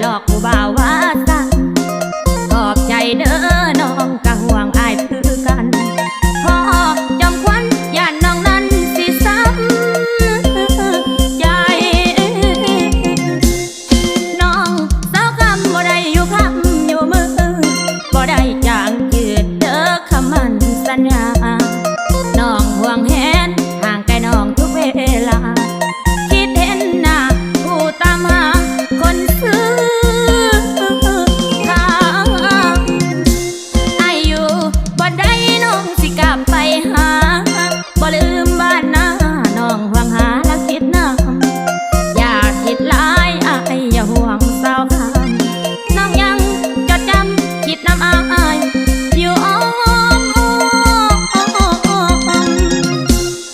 หลอกผู้บ่าวว่าสันงขอบใจเด้อน้องกะห่วงอายคือกันพอจอมควันย่านน้องนั้นสิซ้ำใจ น้องสาวคำบ่ได้อยู่คำอยู่มือบ่ได้จางจืดเด้อคำมันสัญญา น้องห่วงแหนห่างไกลน้องทุกเวลา หาบ่ลืมบ้านหน้าน้องหวังหา